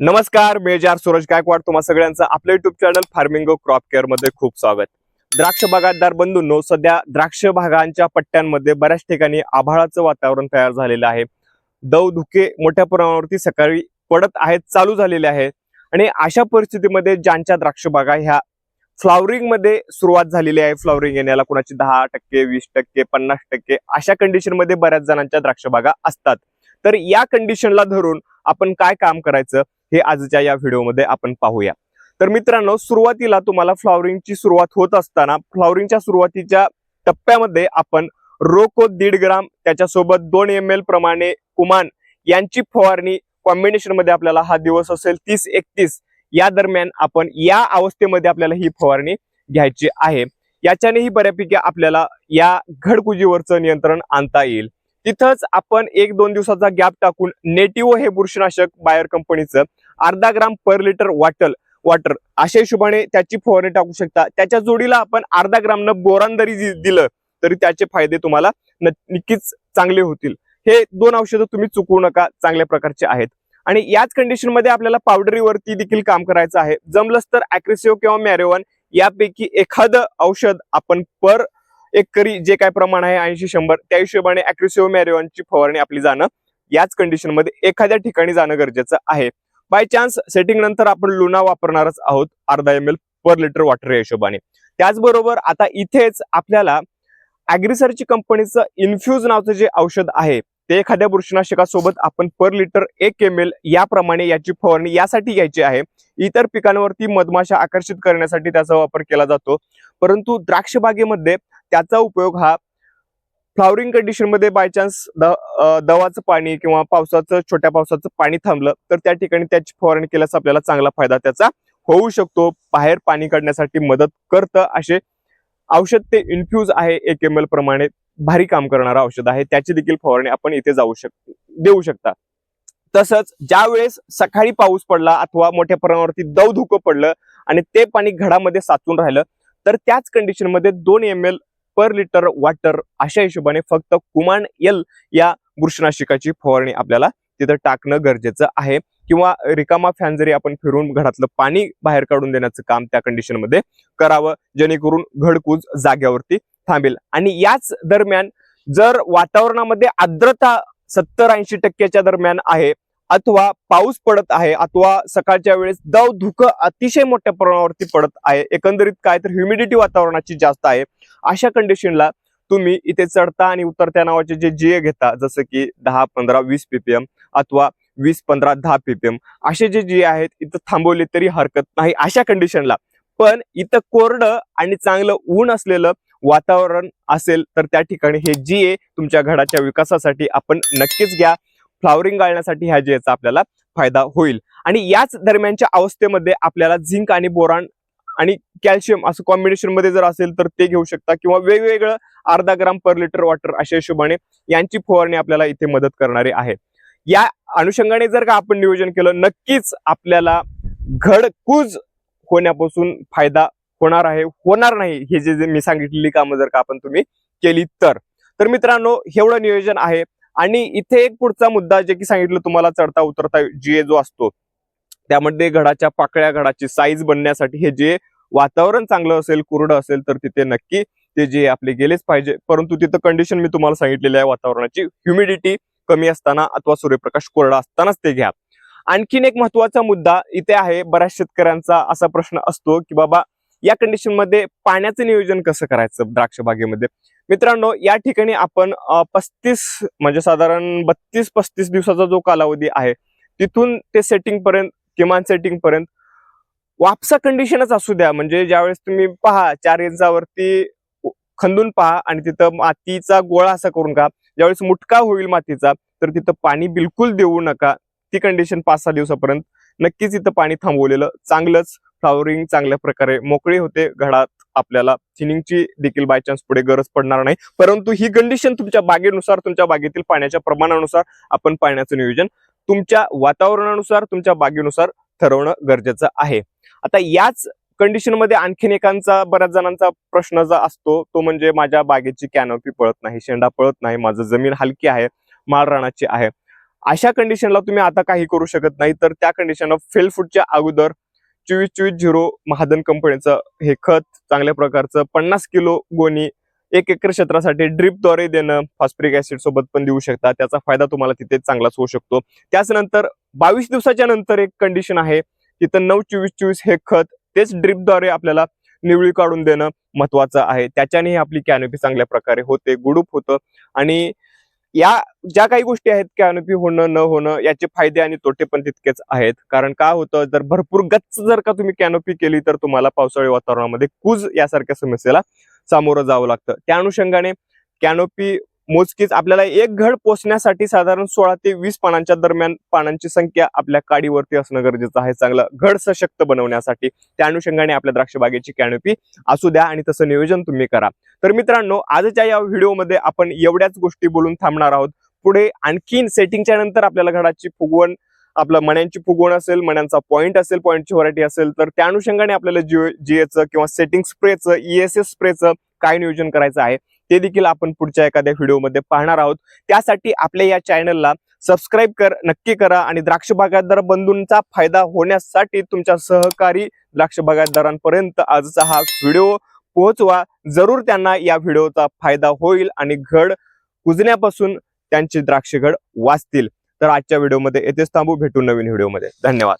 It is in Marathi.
नमस्कार मेजार सूरज गायकवाड. तुम्हा सगळ्यांचं आपलं युट्यूब चॅनल फार्मिंग क्रॉप केअरमध्ये खूप स्वागत. द्राक्ष बागायतदार बंधूंनो सध्या द्राक्ष बागांच्या पट्ट्यांमध्ये बऱ्याच ठिकाणी आभाळाचं वातावरण तयार झालेलं आहे. दव धुके मोठ्या प्रमाणावरती सकाळी पडत आहेत चालू झालेले आहेत आणि अशा परिस्थितीमध्ये ज्यांच्या द्राक्ष बागा ह्या फ्लॉवरिंगमध्ये सुरुवात झालेली आहे फ्लॉवरिंग येण्याला कुणाची दहा टक्के वीस टक्के पन्नास टक्के अशा कंडिशनमध्ये बऱ्याच जणांच्या द्राक्ष बागा असतात. तर या कंडिशनला धरून आपण काय काम करायचं? हे आजच्या या व्हिडिओमध्ये आपण पाहूया. तर मित्रांनो सुरुवातीला तुम्हाला फ्लॉवरिंगची सुरुवात होत असताना फ्लॉवरिंगच्या सुरुवातीच्या टप्प्यामध्ये आपण रोको दीड ग्राम त्याच्यासोबत दोन एम एल प्रमाणे कुमान यांची फवारणी कॉम्बिनेशनमध्ये आपल्याला हा दिवस असेल तीस एकतीस. या दरम्यान आपण या अवस्थेमध्ये आपल्याला ही फवारणी घ्यायची आहे. याच्यानेही बऱ्यापैकी आपल्याला या घडकुजीवरचं नियंत्रण आणता येईल. तिथंच आपण एक दोन दिवसाचा गॅप टाकून नेटिव्ह हे बुरशीनाशक बायर कंपनीचं अर्धा ग्राम पर लिटर वाटल वॉटर अशा हिशोबाने त्याची फवारणी टाकू शकता. त्याच्या जोडीला आपण अर्धा ग्रामनं बोरान जरी दिलं तरी त्याचे फायदे तुम्हाला नक्कीच चांगले होतील. हे दोन औषधं तुम्ही चुकवू नका चांगल्या प्रकारचे आहेत. आणि याच कंडिशनमध्ये आपल्याला पावडरीवरती देखील काम करायचं आहे. जमलंच तर अॅक्रेसिव्ह किंवा मॅरेवन यापैकी एखादं औषध आपण पर एकरी जे काय प्रमाण आहे ऐंशी शंभर त्या हिशोबाने अॅक्रेसिव्ह मॅरेवनची फवारणी आपली जाणं याच कंडिशनमध्ये एखाद्या ठिकाणी जाणं गरजेचं आहे. बाय चान्स सेटिंग नंतर आपण लुना वापरणारच आहोत. अर्धा M L per litre water या हिशोबाने. त्याचबरोबर आता इथेच आपल्याला अॅग्रिसरची कंपनीचं इन्फ्यूज नावचं जे औषध आहे ते एखाद्या बुरशीनाशकासोबत आपण पर लिटर एक एम एल याप्रमाणे याची फवारणी यासाठी घ्यायची आहे. इतर पिकांवरती मधमाशा आकर्षित करण्यासाठी त्याचा वापर केला जातो. परंतु द्राक्ष बागेमध्ये त्याचा उपयोग हा फ्लॉवरिंग कंडिशनमध्ये बाय चान्स दवाचं पाणी किंवा पावसाचं छोट्या पावसाचं पाणी थांबलं तर त्या ठिकाणी त्याची फवारणी केल्यास आपल्याला चांगला फायदा त्याचा होऊ शकतो. बाहेर पाणी काढण्यासाठी मदत करतं असे औषध ते इन्फ्यूज आहे एक एम एल प्रमाणे भारी काम करणारं औषध आहे. त्याची देखील फवारणी आपण इथे जाऊ शक देऊ शकता. तसंच ज्या वेळेस सकाळी पाऊस पडला अथवा मोठ्या प्रमाणावरती दव धुकं पडलं आणि ते पाणी घडामध्ये साचून राहिलं तर त्याच कंडिशनमध्ये दोन M L per litre water अशा हिशोबाने फक्त कुमान एल या बुरशीनाशकाची फवारणी आपल्याला तिथं टाकणं गरजेचं आहे. किंवा रिकामा फॅन जरी आपण फिरून घरातलं पाणी बाहेर काढून देण्याचं काम त्या कंडिशनमध्ये करावं जेणेकरून घडकूज जाग्यावरती थांबेल. आणि याच दरम्यान जर वातावरणामध्ये आर्द्रता सत्तर ऐंशी टक्क्याच्या दरम्यान आहे अथवा पाऊस पडत आहे अथवा सकाळच्या वेळेस दव धुकं अतिशय मोठ्या प्रमाणावरती पडत आहे एकंदरीत काय तर ह्युमिडिटी वातावरणाची जास्त आहे अशा कंडिशनला तुम्ही इथे चढता आणि उतरत्या नावाचे जे जीए घेता जसं की दहा पंधरा वीस पीपीएम अथवा वीस पंधरा दहा पीपीएम असे जे जीए आहेत इथं थांबवले तरी हरकत नाही अशा कंडिशनला पण इथं कोरडं आणि चांगलं ऊन असलेलं वातावरण असेल तर त्या ठिकाणी हे जीए तुमच्या घडाच्या विकासासाठी आपण नक्कीच घ्या. फ्लावरिंग गाळण्यासाठी ह्या जीएचा आपल्याला फायदा होईल. आणि याच दरम्यानच्या अवस्थेमध्ये आपल्याला झिंक आणि बोरान आणि कॅल्शियम असं कॉम्बिनेशनमध्ये जर असेल तर ते घेऊ शकता किंवा वेगवेगळं अर्धा ग्राम पर लिटर वॉटर अशा हिशोबाने यांची फवारणी आपल्याला इथे मदत करणारी आहे. या अनुषंगाने जर का आपण नियोजन केलं नक्कीच आपल्याला घडकूज होण्यापासून फायदा होणार आहे. होणार नाही हे जे जे मी सांगितलेली कामं जर का आपण तुम्ही केली तर. तर मित्रांनो एवढं नियोजन आहे. आणि इथे एक पुढचा मुद्दा जे की सांगितलं तुम्हाला चढता उतरता जीए जो असतो त्यामध्ये घडाच्या पाकळ्या घडाची साईज बनण्यासाठी हे जे वातावरण चांगलं असेल कुरडं असेल तर तिथे नक्की ते जे आपले गेलेच पाहिजे. परंतु तिथं कंडिशन मी तुम्हाला सांगितलेली आहे वातावरणाची. ह्युमिडिटी कमी असताना अथवा सूर्यप्रकाश कोरडा असतानाच ते घ्या. आणखीन एक महत्त्वाचा मुद्दा इथे आहे बऱ्याच शेतकऱ्यांचा असा प्रश्न असतो की बाबा या कंडिशनमध्ये पाण्याचं नियोजन कसं करायचं द्राक्ष बागेमध्ये? मित्रांनो या ठिकाणी आपण पस्तीस म्हणजे साधारण बत्तीस पस्तीस दिवसाचा जो कालावधी आहे तिथून ते सेटिंग पर्यंत किमान सेटिंग पर्यंत वापसा कंडिशनच असू द्या. म्हणजे ज्यावेळेस तुम्ही पहा चार इंचावरती खंदून पहा आणि तिथं मातीचा गोळा असा करून का ज्यावेळेस मुटका होईल मातीचा तर तिथं पाणी बिलकुल देऊ नका. ती कंडिशन पाच सहा दिवसापर्यंत नक्कीच इथं पाणी थांबवलेलं चांगलंच फ्लॉवरिंग चांगल्या प्रकारे मोकळी होते घडात आपल्याला थिनिंगची देखील बाय चान्स पुढे गरज पडणार नाही. परंतु ही कंडिशन तुमच्या बागेनुसार तुमच्या बागेतील पाण्याच्या प्रमाणानुसार आपण पाण्याचं नियोजन तुमच्या वातावरणानुसार तुमच्या बागेनुसार ठरवणं गरजेचं आहे. आता याच कंडिशनमध्ये आणखीन एकांचा बऱ्याच जणांचा प्रश्न जो असतो तो म्हणजे माझ्या बागेची कॅनोपी पळत नाही शेंडा पळत नाही माझं जमीन हलकी आहे माळरानाची आहे. अशा कंडिशनला तुम्ही आता काही करू शकत नाही तर त्या कंडिशनला फेल फूटच्या अगोदर चोवीस चोवीस झिरो महादन कंपनीचं हे खत चांगल्या प्रकारचं पन्नास किलो गोणी एक एकर क्षेत्रासाठी ड्रिपद्वारे देणं फॉस्फरिक ऍसिड सोबत पण देऊ शकता. त्याचा फायदा तुम्हाला तिथे चांगलाच होऊ शकतो. त्याचनंतर बावीस दिवसाच्या नंतर एक कंडिशन आहे तिथं नऊ चोवीस चोवीस हे खत तेच ड्रिपद्वारे आपल्याला निवळी काढून देणं महत्वाचं आहे. त्याच्यानेही आपली कॅनोपी चांगल्या प्रकारे होते गुडूप होतं आणि या ज्या काही गोष्टी आहेत कॅनोपी होणं न होणं याचे फायदे आणि तोटे पण तितकेच आहेत. कारण काय होतं जर भरपूर गच्च जर का तुम्ही कॅनोपी केली तर तुम्हाला पावसाळी वातावरणामध्ये कूज यासारख्या समस्येला सामोरं जावं लागतं. त्या अनुषंगाने कॅनोपी मोजकीच आपल्याला एक घड पोचण्यासाठी साधारण सोळा ते वीस पानांच्या दरम्यान पानांची संख्या आपल्या काडीवरती असणं गरजेचं आहे. चांगलं घड सशक्त बनवण्यासाठी. त्या अनुषंगाने आपल्या द्राक्ष बागेची कॅनोपी असू द्या आणि तसं नियोजन तुम्ही करा. तर मित्रांनो आजच्या या व्हिडिओमध्ये आपण एवढ्याच गोष्टी बोलून थांबणार आहोत. पुढे आणखीन सेटिंगच्या नंतर आपल्याला घडाची फुगवण आपलं मण्यांची फुगवण असेल मण्यांचा पॉईंट असेल पॉईंटची व्हरायटी असेल तर त्या अनुषंगाने आपल्याला जिओ जिएचं किंवा सेटिंग स्प्रेचं ईएसएस स्प्रेचं काय नियोजन करायचं आहे? ते देखील आपण पुढच्या एखाद्या व्हिडिओमध्ये पाहणार आहोत. त्यासाठी आपल्या या चॅनलला सबस्क्राईब कर नक्की करा आणि द्राक्ष बागायतदार बंधूंचा फायदा होण्यासाठी तुमच्या सहकारी द्राक्ष बागायतदारांपर्यंत आजचा हा व्हिडिओ पोहोचवा. जरूर त्यांना या व्हिडिओचा फायदा होईल आणि घड कुजण्यापासून त्यांची द्राक्ष घड वाचतील. तर आजच्या व्हिडिओमध्ये येथेच थांबू. भेटू नवीन व्हिडिओमध्ये धन्यवाद.